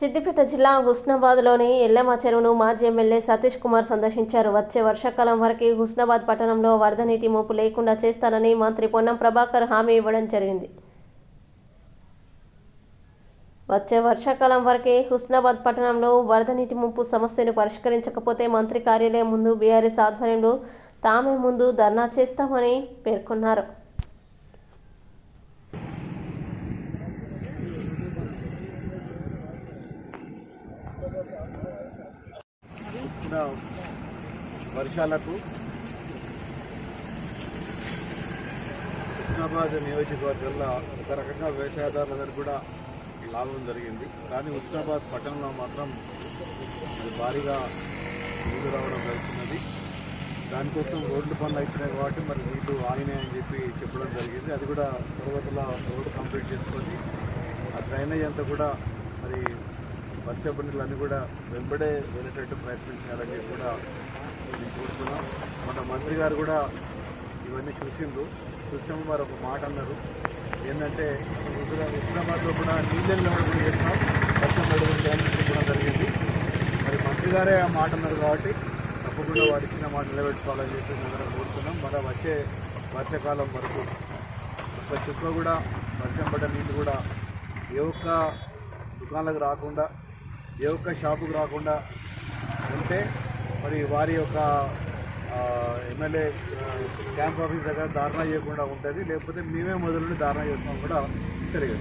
సిద్దిపేట జిల్లా హుస్నాబాద్లోని ఎల్లమ్మ చెరువును మాజీ ఎమ్మెల్యే సతీష్ కుమార్ సందర్శించారు. వచ్చే వర్షాకాలం వరకు హుస్నాబాద్ పట్టణంలో వరద నీటి మోపు లేకుండా చేస్తానని మంత్రి పొన్నం ప్రభాకర్ హామీ ఇవ్వడం జరిగింది. వచ్చే వర్షాకాలం వరకే హుస్నాబాద్ పట్టణంలో వరద నీటి ముంపు సమస్యను పరిష్కరించకపోతే మంత్రి కార్యాలయం ముందు బీఆర్ఎస్ ఆధ్వర్యంలో తామే ముందు ధర్నా చేస్తామని పేర్కొన్నారు. వర్షాలకు హుస్నాబాద్ నియోజకవర్గంలో ఒక రకంగా వ్యవసాయదారులందరూ కూడా లాభం జరిగింది. కానీ హుస్నాబాద్ పట్టణంలో మాత్రం అది భారీగా నీళ్ళు రావడం జరుగుతున్నది. దానికోసం రోడ్లు పనులు అవుతున్నాయి కాబట్టి మరి నీళ్ళు ఆగినాయని చెప్పి చెప్పడం జరిగింది. అది కూడా త్వరగతిలో రోడ్డు కంప్లీట్ చేసుకొని ఆ డ్రైనేజ్ అంతా కూడా మరి వర్షపు నీళ్ళన్నీ కూడా వెంబడే వెళ్ళేటట్టు ప్రయత్నం చేయాలని కూడా మేము కోరుతున్నాం. మన మంత్రి గారు కూడా ఇవన్నీ చూసిండ్రు. చూసాము వారు ఒక మాట అన్నారు. ఏంటంటే హుస్నాబాద్లో కూడా నీళ్ళని కూడా చేస్తాం వర్షం పడుతుంది జరిగింది. మరి మంత్రి గారే ఆ మాట అన్నారు కాబట్టి తప్పకుండా వారు ఇచ్చిన మాట నిలబెట్టుకోవాలని చెప్పి మేము కోరుతున్నాం. మన వచ్చే వర్షాకాలం వరకు ఒక్క చుక్క కూడా వర్షం పడ్డ నీళ్ళు కూడా ఏ ఒక్క దుకాణాలకు రాకుండా ఏ ఒక్క షాపుకు రాకుండా ఉంటే మరి వారి యొక్క ఎమ్మెల్యే క్యాంప్ ఆఫీస్ దగ్గర ధారణ చేయకుండా ఉంటుంది. లేకపోతే మేమే మొదలు ధారణ చేస్తాం కూడా తెలియదు.